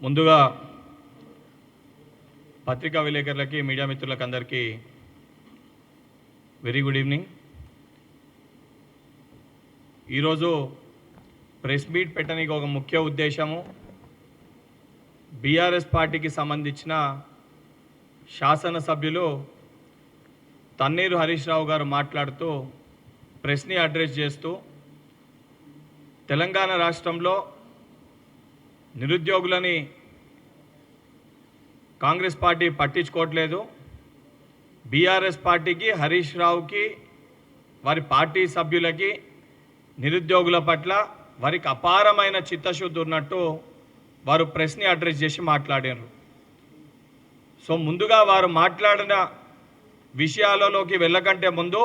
ముందుగా పత్రికా విలేకరులకి మీడియా మిత్రులకు అందరికీ వెరీ గుడ్ ఈవినింగ్ ఈరోజు ప్రెస్ మీట్ పెట్టడానికి ఒక ముఖ్య ఉద్దేశము బీఆర్ఎస్ పార్టీకి సంబంధించిన శాసనసభ్యులు తన్నీరు హరీష్ రావు గారు మాట్లాడుతూ ప్రెస్ని అడ్రస్ చేస్తూ తెలంగాణ రాష్ట్రంలో నిరుద్యోగులని కాంగ్రెస్ పార్టీ పట్టించుకోవట్లేదు. బీఆర్ఎస్ పార్టీకి హరీష్ రావుకి వారి పార్టీ సభ్యులకి నిరుద్యోగుల పట్ల వారికి అపారమైన చిత్తశుద్ధి ఉన్నట్టు వారు ప్రెస్ని అడ్రస్ చేసి మాట్లాడారు. సో ముందుగా వారు మాట్లాడిన విషయాలలోకి వెళ్ళకంటే ముందు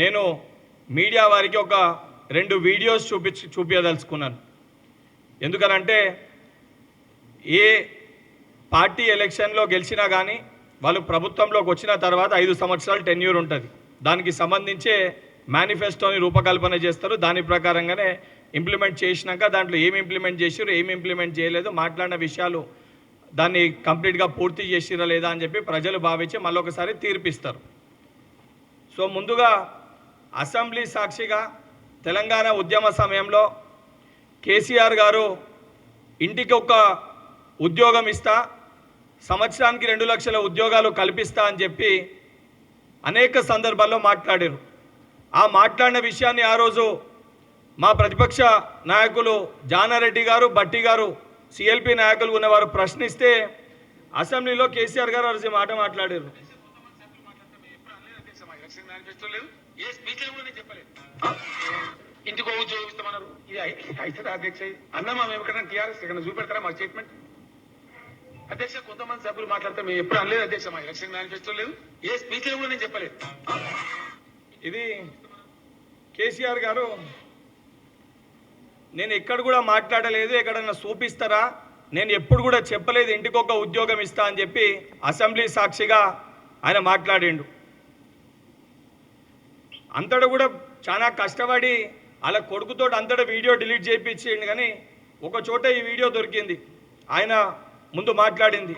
నేను మీడియా వారికి ఒక రెండు వీడియోస్ చూపించి చూపించదలుచుకున్నాను ఎందుకనంటే ఏ పార్టీ ఎలక్షన్లో గెలిచినా కానీ వాళ్ళు ప్రభుత్వంలోకి వచ్చిన తర్వాత ఐదు సంవత్సరాలు టెన్యూర్ ఉంటుంది. దానికి సంబంధించే మేనిఫెస్టోని రూపకల్పన చేస్తారు. దాని ప్రకారంగానే ఇంప్లిమెంట్ చేసినాక దాంట్లో ఏమి ఇంప్లిమెంట్ చేసారు ఏమి ఇంప్లిమెంట్ చేయలేదు మాట్లాడిన విషయాలు దాన్ని కంప్లీట్గా పూర్తి చేసిరా లేదా అని చెప్పి ప్రజలు భావించి మళ్ళొకసారి తీర్పిస్తారు. సో ముందుగా అసెంబ్లీ సాక్షిగా తెలంగాణ ఉద్యమ సమయంలో కేసీఆర్ గారు ఇంటికి ఒక ఉద్యోగం ఇస్తా సంవత్సరానికి రెండు లక్షల ఉద్యోగాలు కల్పిస్తా అని చెప్పి అనేక సందర్భాల్లో మాట్లాడారు. ఆ మాట్లాడిన విషయాన్ని ఆ రోజు మా ప్రతిపక్ష నాయకులు జానారెడ్డి గారు బట్టి గారు సిఎల్పి నాయకులు ఉన్నవారు ప్రశ్నిస్తే అసెంబ్లీలో కేసీఆర్ గారు అరిసి మాట మాట్లాడారు. ఏ కూడా నేను చెప్పలేదు. ఇంటికో ఉద్యోగం ఇస్తామన్నారు. ఇది అయితే అధ్యక్ష. అన్నమా మేము ఎక్కడ టీఆర్ఎస్ ఎక్కడ చూపెడతారా మా స్టేట్మెంట్? అధ్యక్ష కొంతమంది సభ్యులు మాట్లాడితే మేము ఎప్పుడు అనలేదు అధ్యక్ష. మా ఎలక్షన్ మేనిఫెస్టో లేదు. ఏ స్పీచ్ కూడా నేను చెప్పలేదు. ఇది కేసీఆర్ గారు నేను ఎక్కడ కూడా మాట్లాడలేదు ఎక్కడన్నా చూపిస్తారా నేను ఎప్పుడు కూడా చెప్పలేదు ఇంటికొక ఉద్యోగం ఇస్తా అని చెప్పి అసెంబ్లీ సాక్షిగా ఆయన మాట్లాడిండు. అంతటా కూడా చాలా కష్టపడి అలా కొడుకుతో అంతటా వీడియో డిలీట్ చేయించేయండి కానీ ఒక చోట ఈ వీడియో దొరికింది. ఆయన ముందు మాట్లాడింది.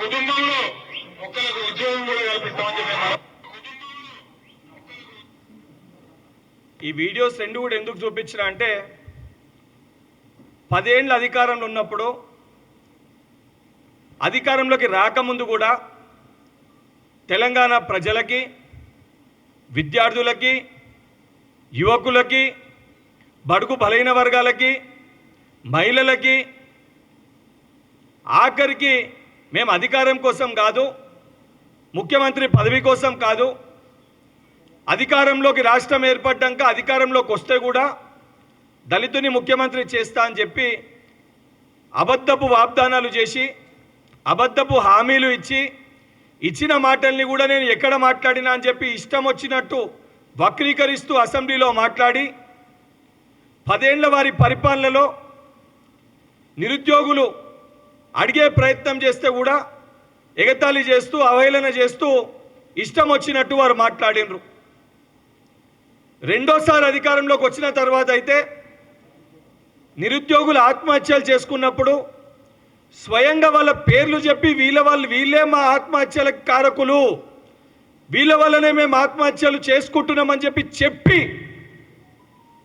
కుటుంబంలో ఒక్కరికి ఉద్యోగం కూడా కల్పిస్తామని చెప్పారు ఈ వీడియోస్ రెండు కూడా ఎందుకు చూపించిన అంటే పదేండ్ల అధికారంలో ఉన్నప్పుడు అధికారంలోకి రాకముందు కూడా తెలంగాణ ప్రజలకి విద్యార్థులకి యువకులకి బడుగు బలైన వర్గాలకి మహిళలకి ఆఖరికి మేము అధికారం కోసం కాదు ముఖ్యమంత్రి పదవి కోసం కాదు అధికారంలోకి రాష్ట్రం ఏర్పడ్డాక అధికారంలోకి వస్తే కూడా దళితుని ముఖ్యమంత్రి చేస్తా అని చెప్పి అబద్ధపు వాగ్దానాలు చేసి అబద్ధపు హామీలు ఇచ్చి ఇచ్చిన మాటల్ని కూడా నేను ఎక్కడ మాట్లాడినా అని చెప్పి ఇష్టం వచ్చినట్టు వక్రీకరిస్తూ అసెంబ్లీలో మాట్లాడి పదేళ్ళ వారి పరిపాలనలో నిరుద్యోగులు అడిగే ప్రయత్నం చేస్తే కూడా ఎగతాళి చేస్తూ అవహేళన చేస్తూ ఇష్టం వచ్చినట్టు వారు మాట్లాడినరు. రెండోసారి అధికారంలోకి వచ్చిన తర్వాత అయితే నిరుద్యోగులు ఆత్మహత్యలు చేసుకున్నప్పుడు స్వయంగా వాళ్ళ పేర్లు చెప్పి వీళ్ళ వాళ్ళు వీళ్ళే మా ఆత్మహత్యలకు కారకులు. వీళ్ళ వల్లనే మేము ఆత్మహత్యలు చేసుకుంటున్నామని చెప్పి చెప్పి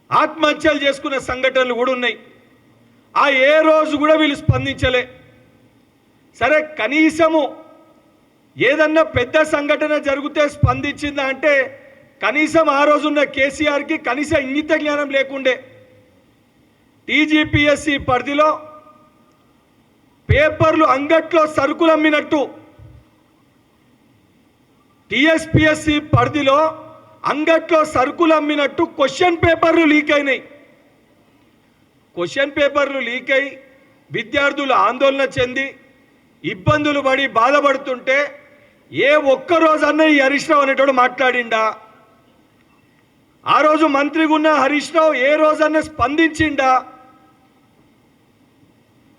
ఆత్మహత్యలు చేసుకున్న సంఘటనలు కూడా ఉన్నాయి. ఆ ఏ రోజు కూడా వీళ్ళు స్పందించలే. సరే కనీసము ఏదన్నా పెద్ద సంఘటన జరిగితే స్పందించిందా అంటే కనీసం ఆ రోజున్న కేసీఆర్కి కనీసం ఇంగిత జ్ఞానం లేకుండే. టీజీపీఎస్సి పరిధిలో పేపర్లు అంగట్లో సరుకులు అమ్మినట్టు టీఎస్పిఎస్సి పరిధిలో అంగట్లో సరుకులు అమ్మినట్టు క్వశ్చన్ పేపర్లు లీక్ అయినాయి. క్వశ్చన్ పేపర్లు లీక్ అయి విద్యార్థులు ఆందోళన చెంది ఇబ్బందులు పడి బాధపడుతుంటే ఏ ఒక్కరోజన్న ఈ హరీష్ రావు అనేటోడు మాట్లాడిండా? ఆ రోజు మంత్రిగా ఉన్న హరీష్ రావు ఏ రోజన్నా స్పందించిండా?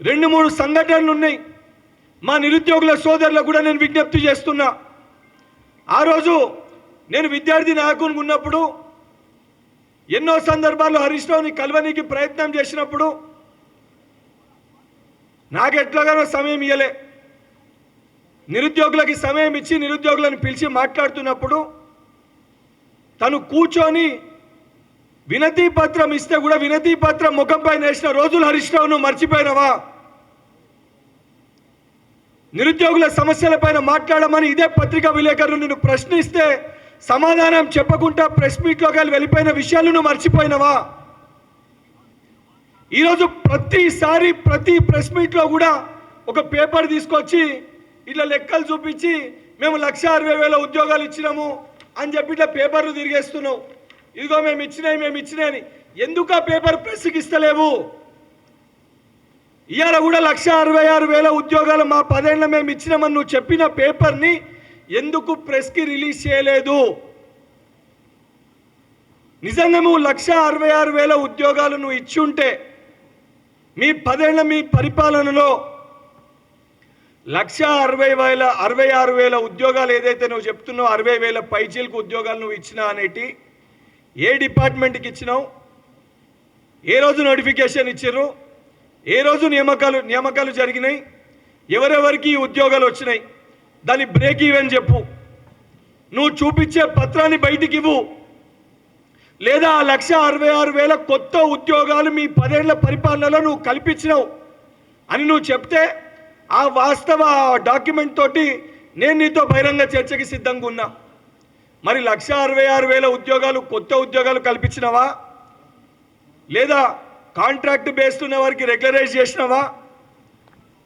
రెండు మూడు సంఘటనలు ఉన్నాయి మా నిరుద్యోగుల సోదరులకు కూడా నేను విజ్ఞప్తి చేస్తున్నా. ఆ రోజు నేను విద్యార్థి నాయకుని ఉన్నప్పుడు ఎన్నో సందర్భాల్లో హరీష్ రావుని కలవనీకి ప్రయత్నం చేసినప్పుడు నాకు ఎట్లాగానో సమయం ఇవ్వలే నిరుద్యోగులకి సమయం ఇచ్చి నిరుద్యోగులను పిలిచి మాట్లాడుతున్నప్పుడు తను కూర్చొని వినతి పత్రం ఇస్తే కూడా వినతి పత్రం ముఖంపై నేసిన రోజులు హరీష్ రావును మర్చిపోయినవా? నిరుద్యోగుల సమస్యలపైన మాట్లాడమని ఇదే పత్రికా విలేకరులు నిన్ను ప్రశ్నిస్తే సమాధానం చెప్పకుండా ప్రెస్ మీట్లో కానీ వెళ్ళిపోయిన విషయాలు నువ్వు మర్చిపోయినవా? ఈరోజు ప్రతిసారి ప్రతి ప్రెస్ మీట్లో కూడా ఒక పేపర్ తీసుకొచ్చి ఇట్లా లెక్కలు చూపించి మేము లక్ష అరవై వేల ఉద్యోగాలు ఇచ్చినాము అని చెప్పి ఇట్లా పేపర్లు తిరిగేస్తున్నావు. ఇదిగో మేము ఇచ్చినాయి మేము ఇచ్చినాయని ఎందుకు ఆ పేపర్ ప్రెస్కి ఇస్తలేవు ఇవాళ కూడా లక్ష అరవై ఆరు వేల ఉద్యోగాలు మా పదేళ్ళ మేము ఇచ్చినామని నువ్వు చెప్పిన పేపర్ని ఎందుకు ప్రెస్కి రిలీజ్ చేయలేదు? నిజంగా నువ్వు లక్ష అరవై ఆరు వేల ఉద్యోగాలు నువ్వు ఇచ్చుంటే మీ పదేళ్ళ మీ పరిపాలనలో లక్ష అరవై వేల అరవై ఆరు వేల ఉద్యోగాలు ఏదైతే నువ్వు చెప్తున్నావు అరవై వేల పైచీలకు ఉద్యోగాలు నువ్వు ఇచ్చినా అనేటి ఏ డిపార్ట్మెంట్కి ఇచ్చినావు? ఏ రోజు నోటిఫికేషన్ ఇచ్చారు ఏ రోజు నియామకాలు నియామకాలు జరిగినాయి? ఎవరెవరికి ఉద్యోగాలు వచ్చినాయి? దాని బ్రేక్ ఈవెన్ చెప్పు. నువ్వు చూపించే పత్రాన్ని బయటికి ఇవ్వు. లేదా ఆ లక్ష అరవై ఆరు వేల కొత్త ఉద్యోగాలు మీ పదేళ్ళ పరిపాలనలో నువ్వు కల్పించినావు అని నువ్వు చెప్తే ఆ వాస్తవ డాక్యుమెంట్ తోటి నేను నీతో బహిరంగ చర్చకి సిద్ధంగా ఉన్నా. మరి లక్ష అరవై ఆరు వేల ఉద్యోగాలు కొత్త ఉద్యోగాలు కల్పించినవా? లేదా కాంట్రాక్ట్ బేస్డ్ ఉన్న వారికి రెగ్యులరైజ్ చేసినవా?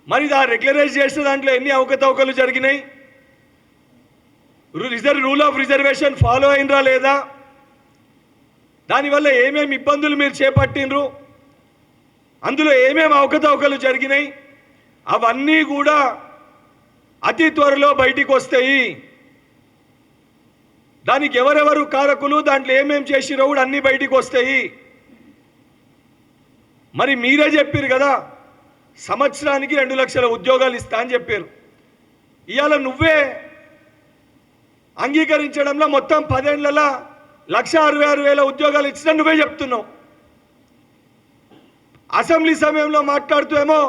మరి ఆ రెగ్యులరైజ్ చేసిన దాంట్లో ఎన్ని అవకతవకలు జరిగినాయి? Reserve rule of reservation follow అయినరా లేదా? దానివల్ల ఏమేమి ఇబ్బందులు మీరు చేపట్టినరు అందులో ఏమేమి అవకతవకలు జరిగినాయి? అవన్నీ కూడా అతి త్వరలో బయటికి వస్తాయి. దానికి ఎవరెవరు కారకులు దాంట్లో ఏమేం చేసిరో కూడా అన్నీ బయటికి వస్తాయి. మరి మీరే చెప్పారు కదా సంవత్సరానికి రెండు లక్షల ఉద్యోగాలు ఇస్తా అని చెప్పారు. ఇవాళ నువ్వే అంగీకరించడంలో మొత్తం పదేళ్ళలో లక్ష అరవై ఆరు వేల ఉద్యోగాలు ఇచ్చినా నువ్వే చెప్తున్నావు. అసెంబ్లీ సమయంలో మాట్లాడుతూ ఏమో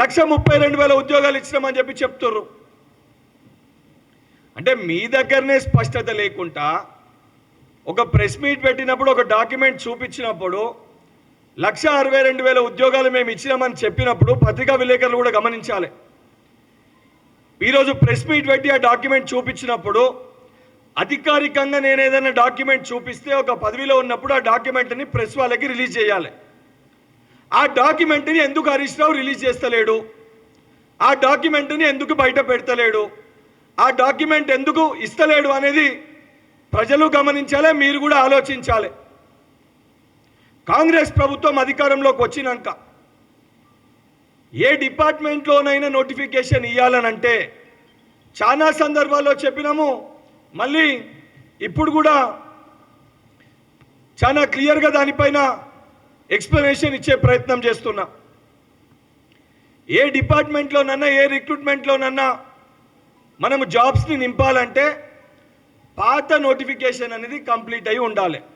లక్ష ముప్పై రెండు వేల ఉద్యోగాలు ఇచ్చినామని చెప్పి చెప్తుర్రు. అంటే మీ దగ్గరనే స్పష్టత లేకుండా ఒక ప్రెస్ మీట్ పెట్టినప్పుడు ఒక డాక్యుమెంట్ చూపించినప్పుడు లక్ష అరవై రెండు వేల ఉద్యోగాలు మేము ఇచ్చినామని చెప్పినప్పుడు పత్రికా విలేకరులు కూడా గమనించాలి. ఈరోజు ప్రెస్ మీట్ పెట్టి ఆ డాక్యుమెంట్ చూపించినప్పుడు అధికారికంగా నేను ఏదైనా డాక్యుమెంట్ చూపిస్తే ఒక పదవిలో ఉన్నప్పుడు ఆ డాక్యుమెంట్ని ప్రెస్ వాళ్ళకి రిలీజ్ చేయాలి. ఆ డాక్యుమెంట్ని ఎందుకు హరీష్ రావు రిలీజ్ చేస్తలేడు? ఆ డాక్యుమెంట్ని ఎందుకు బయట పెడతలేడు? ఆ డాక్యుమెంట్ ఎందుకు ఇస్తలేడు అనేది ప్రజలు గమనించాలి మీరు కూడా ఆలోచించాలి. కాంగ్రెస్ ప్రభుత్వం అధికారంలోకి వచ్చినాక ఏ డిపార్ట్మెంట్లోనైనా నోటిఫికేషన్ ఇవ్వాలనంటే చాలా సందర్భాల్లో చెప్పినాము. మళ్ళీ ఇప్పుడు కూడా చాలా క్లియర్గా దానిపైన ఎక్స్ప్లెనేషన్ ఇచ్చే ప్రయత్నం చేస్తున్నా. ఏ డిపార్ట్మెంట్లోనన్నా ఏ రిక్రూట్మెంట్లోనన్నా మనము జాబ్స్ని నింపాలంటే పాత నోటిఫికేషన్ అనేది కంప్లీట్ అయి ఉండాలి.